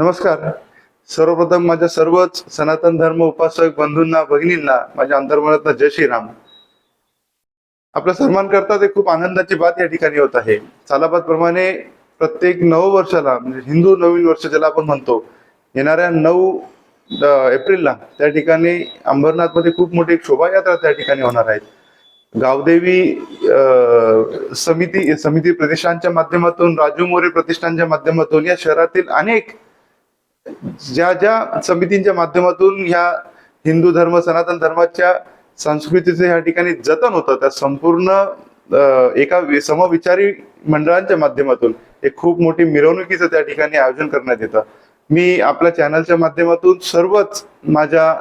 नमस्कार. सर्वप्रथम माझ्या सर्वच सनातन धर्म उपासक बंधूंना भगिनींना माझ्या अंतर्मनात जय श्रीराम. आपला सन्मान करता ते खूप आनंदाची बात या ठिकाणी होत आहे. सालाबाद प्रमाणे प्रत्येक नऊ वर्षाला म्हणजे हिंदू नवीन वर्ष ज्याला आपण म्हणतो येणाऱ्या नऊ एप्रिलला त्या ठिकाणी अंबरनाथमध्ये खूप मोठी एक शोभायात्रा त्या ठिकाणी होणार आहे. गावदेवी समिती समिती प्रतिष्ठानच्या माध्यमातून राजू मोरे प्रतिष्ठानच्या माध्यमातून या शहरातील अनेक ज्या ज्या समितींच्या माध्यमातून ह्या हिंदू धर्म सनातन धर्माच्या संस्कृतीचं या ठिकाणी जतन होतं त्या संपूर्ण एका समविचारी मंडळांच्या माध्यमातून एक खूप मोठी मिरवणुकीचं त्या ठिकाणी आयोजन करण्यात येतं. मी आपल्या चॅनलच्या माध्यमातून सर्वच माझ्या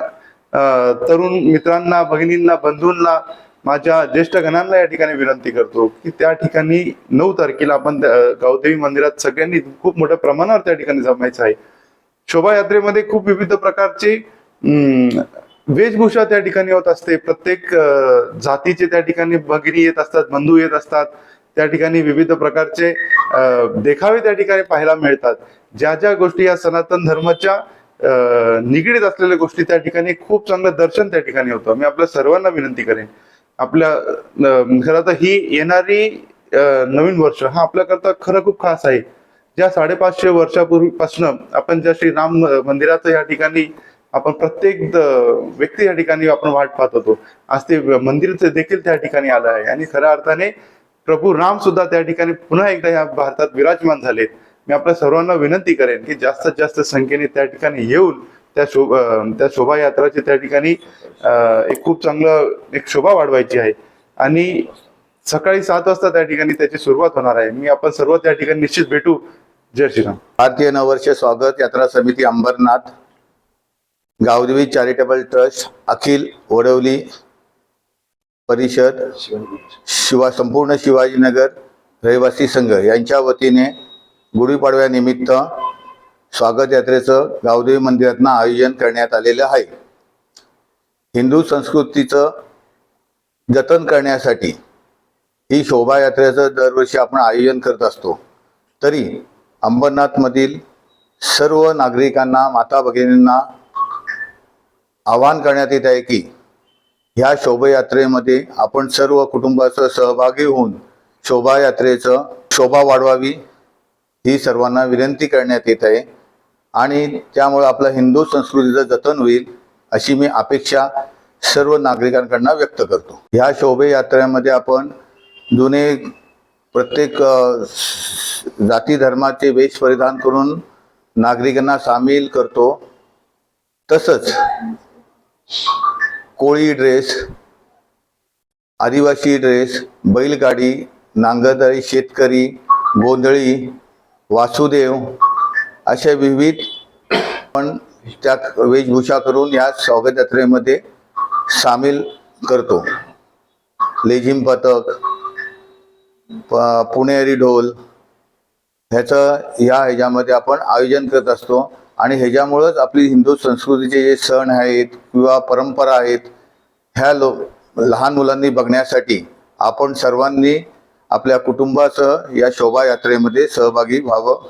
तरुण मित्रांना भगिनींना बंधूंना माझ्या ज्येष्ठ गणांना या ठिकाणी विनंती करतो की त्या ठिकाणी नऊ तारखेला आपण गौदेवी गावदेवी मंदिरात सगळ्यांनी खूप मोठ्या प्रमाणावर त्या ठिकाणी जमायचं आहे. शोभायात्रेमध्ये खूप विविध प्रकारची वेशभूषा त्या ठिकाणी होत असते. प्रत्येक जातीचे त्या ठिकाणी भगिनी येत असतात बंधू येत असतात. त्या ठिकाणी विविध प्रकारचे देखावे त्या ठिकाणी पाहायला मिळतात. ज्या ज्या गोष्टी या सनातन धर्माच्या निगडीत असलेल्या गोष्टी त्या ठिकाणी खूप चांगलं दर्शन त्या ठिकाणी होतं. मी आपल्या सर्वांना विनंती करेन. आपल्या खरं तर ही येणारी नवीन वर्ष हा आपल्याकरता खरं खूप खास आहे. ज्या साडेपाचशे वर्षापूर्वीपासून आपण ज्या श्री राम मंदिराचं या ठिकाणी आपण प्रत्येक व्यक्ती या ठिकाणी आपण वाट पाहत होतो. आज ते मंदिर देखील त्या ठिकाणी आलं आहे. आणि खऱ्या अर्थाने प्रभू राम सुद्धा त्या ठिकाणी पुन्हा एकदा या भारतात विराजमान झालेत. मी आपल्या सर्वांना विनंती करेन की जास्तीत जास्त संख्येने त्या ठिकाणी येऊन त्या शोभ त्या शोभायात्राची त्या ठिकाणी एक खूप चांगलं एक शोभा वाढवायची आहे. आणि सकाळी सात वाजता त्या ठिकाणी त्याची सुरुवात होणार आहे. मी आपण सर्व त्या ठिकाणी निश्चित भेटू. जय श्रीराम. भारतीय नववर्ष स्वागत यात्रा समिती अंबरनाथ गावदेवी चॅरिटेबल ट्रस्ट अखिल वडवली परिषद शिवा संपूर्ण शिवाजीनगर रहिवासी संघ यांच्या वतीने गुढीपाडव्यानिमित्त स्वागत यात्रेचं गावदेवी मंदिरातनं आयोजन करण्यात आलेलं आहे. हिंदू संस्कृतीचं जतन करण्यासाठी ही शोभायात्रेचं दरवर्षी आपण आयोजन करत असतो. तरी अंबरनाथमधील सर्व नागरिकांना माता भगिनींना आवाहन करण्यात येत आहे की ह्या शोभायात्रेमध्ये आपण सर्व कुटुंबाचं सहभागी होऊन शोभायात्रेचं शोभा वाढवावी ही सर्वांना विनंती करण्यात येत आहे. आणि त्यामुळे आपलं हिंदू संस्कृतीचं जतन होईल अशी मी अपेक्षा सर्व नागरिकांकडनं व्यक्त करतो. ह्या शोभायात्रेमध्ये आपण जुने प्रत्येक जाती धर्माचे वेश परिधान करून नागरिकांना सामील करतो. तसंच कोळी ड्रेस आदिवासी ड्रेस बैलगाडी नांगरदारी शेतकरी गोंधळी वासुदेव अशा विविध पण त्या वेशभूषा करून या स्वागत यात्रेमध्ये सामील करतो. लेझिम पथक पुणेरी ढोल ह्याचं ह्या ह्याच्यामध्ये आपण आयोजन करत असतो. आणि ह्याच्यामुळंच आपली हिंदू संस्कृतीचे जे सण आहेत किंवा परंपरा आहेत ह्या लो लहान मुलांनी बघण्यासाठी आपण सर्वांनी आपल्या कुटुंबासह या शोभायात्रेमध्ये सहभागी व्हावं.